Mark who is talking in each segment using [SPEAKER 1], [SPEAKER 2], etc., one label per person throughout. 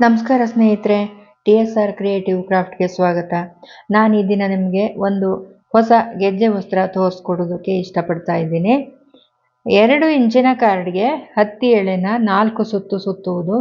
[SPEAKER 1] ನಮಸ್ಕಾರ ಸ್ನೇಹಿತರೆ T S R creative ಕ್ರಾಫ್ಟ್ಗೆ ಸ್ವಾಗತ. ನಾನು ಈ ದಿನ ನಿಮಗೆ ಒಂದು ಹೊಸ ಗೆಜ್ಜೆ ವಸ್ತ್ರ ತೋರಿಸ್ಕೊಡೋದಕ್ಕೆ ಇಷ್ಟಪಡ್ತಾ ಇದ್ದೀನಿ. ಎರಡು ಇಂಚಿನ ಕಾರ್ಡ್ಗೆ ಹತ್ತಿ ಎಳೆನ ನಾಲ್ಕು ಸುತ್ತು ಸುತ್ತುವುದು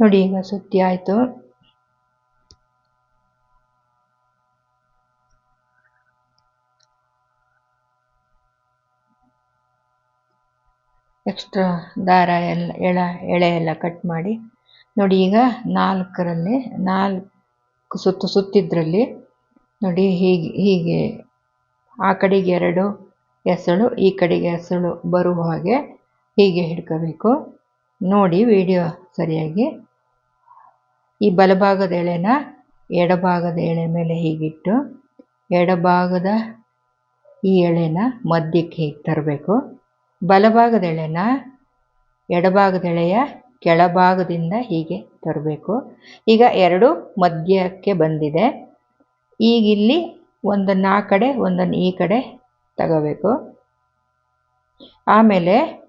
[SPEAKER 1] ನೋಡಿ, ಈಗ ಸುತ್ತಿ ಆಯಿತು. ಎಕ್ಸ್ಟ್ರಾ ದಾರ ಎಲ್ಲ, ಎಳ, ಎಳೆ ಎಲ್ಲ ಕಟ್ ಮಾಡಿ. ನೋಡಿ, ಈಗ ನಾಲ್ಕರಲ್ಲಿ, ನಾಲ್ಕು ಸುತ್ತು, ಸುತ್ತಿದ್ರಲ್ಲಿ, ನೋಡಿ, ಹೀಗೆ ಹೀಗೆ ಆ ಕಡೆಗೆ ಎರಡು ಎಸಳು ಈ ಕಡೆಗೆ ಎಸಳು ಬರುವ ಹಾಗೆ ಹೀಗೆ ಹಿಡ್ಕೋಬೇಕು. ನೋಡಿ ವಿಡಿಯೋ ಸರಿಯಾಗಿ. ಈ ಬಲಭಾಗದ ಎಳೆನ ಎಡಭಾಗದ ಎಳೆ ಮೇಲೆ ಹೀಗಿಟ್ಟು, ಎಡಭಾಗದ ಈ ಎಳೆನ ಮಧ್ಯಕ್ಕೆ ಹೀಗೆ ತರಬೇಕು. ಬಲಭಾಗದ ಎಳೆನ ಎಡಭಾಗದ ಎಳೆಯ ಕೆಳಭಾಗದಿಂದ ಹೀಗೆ ತರಬೇಕು. ಈಗ ಎರಡು ಮಧ್ಯಕ್ಕೆ ಬಂದಿದೆ. ಈಗ ಇಲ್ಲಿ ಒಂದನ್ನು ಆ ಕಡೆ, ಒಂದನ್ನು ಈ ಕಡೆ ತಗೋಬೇಕು. ಆಮೇಲೆ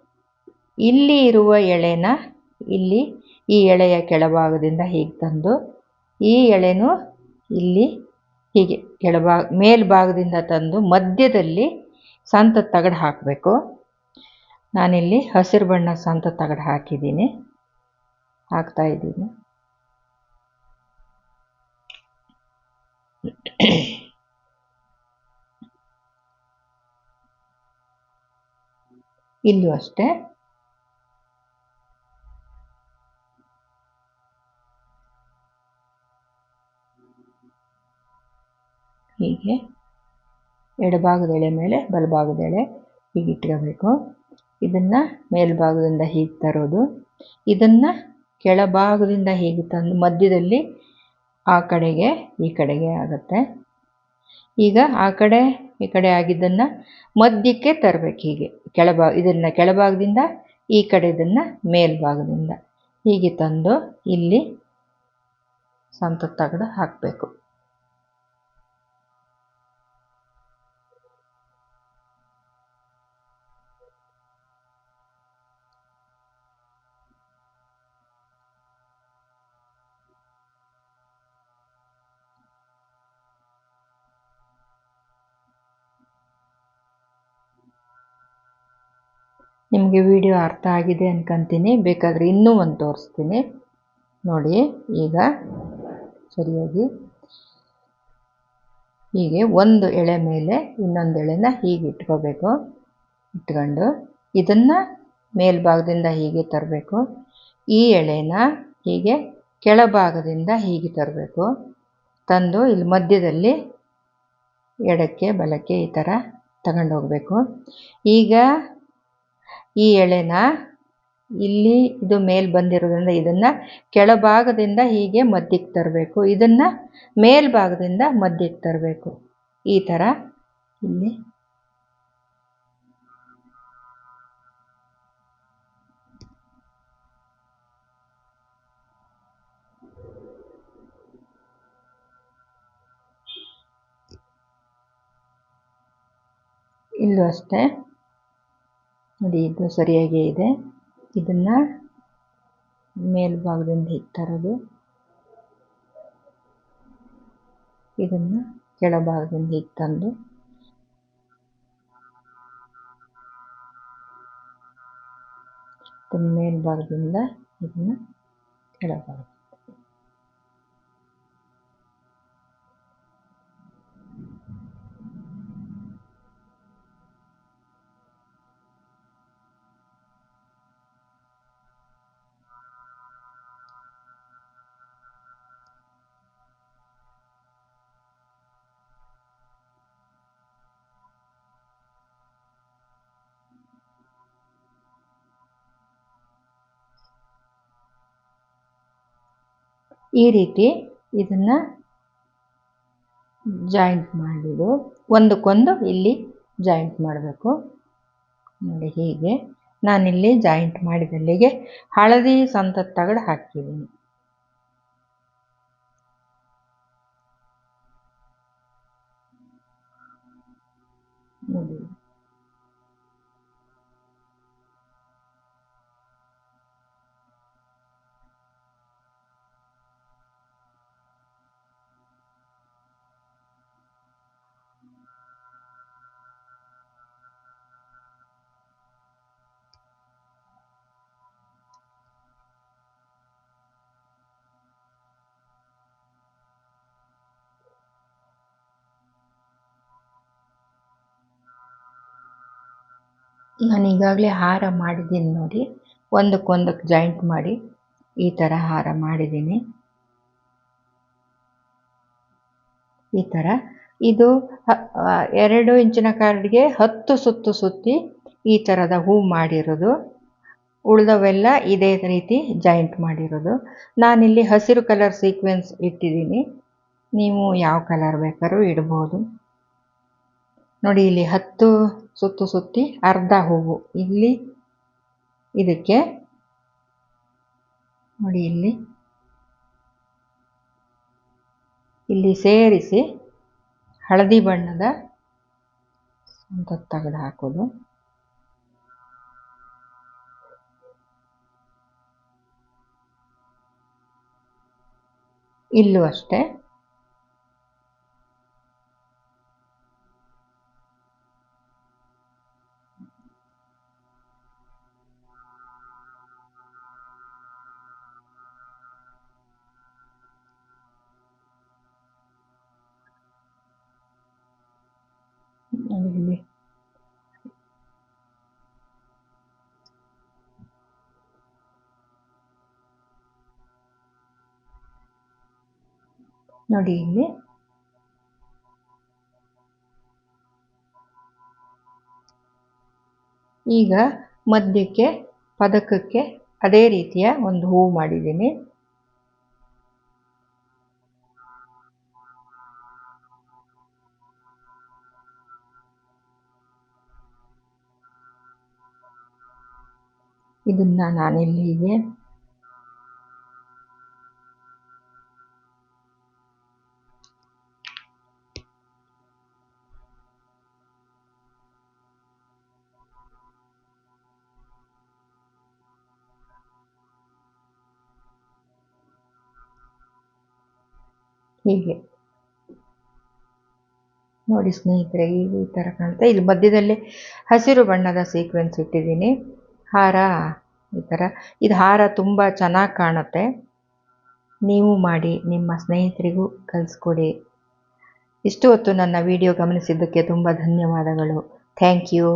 [SPEAKER 1] ಇಲ್ಲಿ ಇರುವ ಎಳೆನ ಇಲ್ಲಿ ಈ ಎಳೆಯ ಕೆಳಭಾಗದಿಂದ ಹೀಗೆ ತಂದು ಈ ಎಳೆನೂ ಇಲ್ಲಿ ಹೀಗೆ ಕೆಳಭಾಗ, ಮೇಲ್ಭಾಗದಿಂದ ತಂದು ಮಧ್ಯದಲ್ಲಿ ಸಂತ ತಗಡು ಹಾಕಬೇಕು. ನಾನಿಲ್ಲಿ ಹಸಿರು ಬಣ್ಣ ಸಂತ ತಗಡು ಹಾಕಿದ್ದೀನಿ. ಹಾಕ್ತಾ ಇದ್ದೀನಿ. ಇಲ್ಲೂ ಅಷ್ಟೇ. ಎಡಭಾಗದ ಎಳೆ ಮೇಲೆ ಬಲಭಾಗದ ಎಳೆ ಹೀಗೆ ಇಟ್ಕೋಬೇಕು. ಇದನ್ನು ಮೇಲ್ಭಾಗದಿಂದ ಹೀಗೆ ತರೋದು. ಇದನ್ನು ಕೆಳಭಾಗದಿಂದ ಹೀಗೆ ತಂದು ಮಧ್ಯದಲ್ಲಿ ಆ ಕಡೆಗೆ, ಈ ಕಡೆಗೆ ಆಗುತ್ತೆ. ಈಗ ಆ ಕಡೆ, ಈ ಕಡೆ ಆಗಿದ್ದನ್ನು ಮಧ್ಯಕ್ಕೆ ತರಬೇಕು ಹೀಗೆ. ಕೆಳಭಾಗ, ಇದನ್ನು ಕೆಳಭಾಗದಿಂದ, ಈ ಕಡೆ ಇದನ್ನು ಮೇಲ್ಭಾಗದಿಂದ ಹೀಗೆ ತಂದು ಇಲ್ಲಿ ತಗಡು ಹಾಕಬೇಕು. ನಿಮಗೆ ವಿಡಿಯೋ ಅರ್ಥ ಆಗಿದೆ ಅನ್ಕೊಂತೀನಿ. ಬೇಕಾದರೆ ಇನ್ನೂ ಒಂದು ತೋರಿಸ್ತೀನಿ. ನೋಡಿ, ಈಗ ಸರಿಯಾಗಿ. ಹೀಗೆ ಒಂದು ಎಳೆ ಮೇಲೆ ಇನ್ನೊಂದು ಎಳೆನ ಹೀಗೆ ಇಟ್ಕೋಬೇಕು. ಇಟ್ಕೊಂಡು ಇದನ್ನು ಮೇಲ್ಭಾಗದಿಂದ ಹೀಗೆ ತರಬೇಕು. ಈ ಎಳೆನ ಹೀಗೆ ಕೆಳಭಾಗದಿಂದ ಹೀಗೆ ತರಬೇಕು. ತಂದು ಇಲ್ಲಿ ಮಧ್ಯದಲ್ಲಿ ಎಡಕ್ಕೆ ಬಲಕ್ಕೆ ಈ ಥರ ತಗೊಂಡು ಹೋಗಬೇಕು ಈಗ ಈ ಎಳೆನ ಇಲ್ಲಿ ಇದು ಮೇಲೆ ಬಂದಿರೋದ್ರಿಂದ ಇದನ್ನು ಕೆಳಭಾಗದಿಂದ ಹೀಗೆ ಮಧ್ಯಕ್ಕೆ ತರಬೇಕು. ಇದನ್ನು ಮೇಲ್ಭಾಗದಿಂದ ಮಧ್ಯಕ್ಕೆ ತರಬೇಕು. ಈ ಥರ ಇಲ್ಲಿ. ಇಲ್ಲೂ ಅಷ್ಟೇ. ನೋಡಿ ಇದು ಸರಿಯಾಗಿ ಇದೆ. ಇದನ್ನ ಮೇಲ್ಭಾಗದಿಂದ ಹೀಗೆ ಇದನ್ನ ಕೆಳಭಾಗದಿಂದ ಇಟ್ಟಂದು ಮೇಲ್ಭಾಗದಿಂದ ಇದನ್ನ ಕೆಳಭಾಗ ಈ ರೀತಿ ಇದನ್ನು ಜಾಯಿಂಟ್ ಮಾಡಿದ್ದು. ಒಂದಕ್ಕೊಂದು ಇಲ್ಲಿ ಜಾಯಿಂಟ್ ಮಾಡಬೇಕು. ನೋಡಿ ಹೀಗೆ. ನಾನಿಲ್ಲಿ ಜಾಯಿಂಟ್ ಮಾಡಿದಲ್ಲಿಗೆ ಹಳದಿ ಸಂತ ತಗಡು ಹಾಕಿದ್ದೀನಿ. ನೋಡಿ. ನಾನು ಈಗಾಗಲೇ ಹಾರ ಮಾಡಿದ್ದೀನಿ ನೋಡಿ. ಒಂದಕ್ಕೊಂದಕ್ಕೆ ಜಾಯಿಂಟ್ ಮಾಡಿ ಈ ಥರ ಹಾರ ಮಾಡಿದ್ದೀನಿ. ಈ ಥರ ಇದು ಎರಡು ಇಂಚಿನ ಕಾರ್ಡ್ಗೆ ಹತ್ತು ಸುತ್ತು ಸುತ್ತಿ ಈ ಥರದ ಹೂ ಮಾಡಿರೋದು. ಉಳಿದವೆಲ್ಲ ಇದೇ ರೀತಿ ಜಾಯಿಂಟ್ ಮಾಡಿರೋದು. ನಾನಿಲ್ಲಿ ಹಸಿರು ಕಲರ್ ಸೀಕ್ವೆನ್ಸ್ ಇಟ್ಟಿದ್ದೀನಿ. ನೀವು ಯಾವ ಕಲರ್ ಬೇಕಾದ್ರೂ ಇಡ್ಬೋದು. ನೋಡಿ, ಇಲ್ಲಿ ಹತ್ತು ಸುತ್ತು ಸುತ್ತಿ ಅರ್ಧ ಹೂವು. ಇಲ್ಲಿ ಇದಕ್ಕೆ ನೋಡಿ, ಇಲ್ಲಿ ಇಲ್ಲಿ ಸೇರಿಸಿ ಹಳದಿ ಬಣ್ಣದ ತೆಗೆದು ಹಾಕೋದು. ಇಲ್ಲೂ ಅಷ್ಟೇ. ನೋಡಿ ಇಲ್ಲಿ. ಈಗ ಮಧ್ಯಕ್ಕೆ ಪದಕಕ್ಕೆ ಅದೇ ರೀತಿಯ ಒಂದು ಹೂವು ಮಾಡಿದ್ದೀನಿ. ಇದನ್ನ ನಾನಿಲ್ಲಿಗೆ ಹೀಗೆ ನೋಡಿ ಸ್ನೇಹಿತರೆ ಈ ಥರ ಕಾಣುತ್ತೆ. ಇಲ್ಲಿ ಮಧ್ಯದಲ್ಲಿ ಹಸಿರು ಬಣ್ಣದ ಸೀಕ್ವೆನ್ಸ್ ಇಟ್ಟಿದ್ದೀನಿ. ಹಾರ, ಈ ಥರ ಇದು ಹಾರ ತುಂಬ ಚೆನ್ನಾಗಿ ಕಾಣುತ್ತೆ. ನೀವು ಮಾಡಿ, ನಿಮ್ಮ ಸ್ನೇಹಿತರಿಗೂ ಕಲಿಸ್ಕೊಡಿ. ಇಷ್ಟು ಹೊತ್ತು ನನ್ನ ವಿಡಿಯೋ ಗಮನಿಸಿದ್ದಕ್ಕೆ ತುಂಬ ಧನ್ಯವಾದಗಳು. Thank you.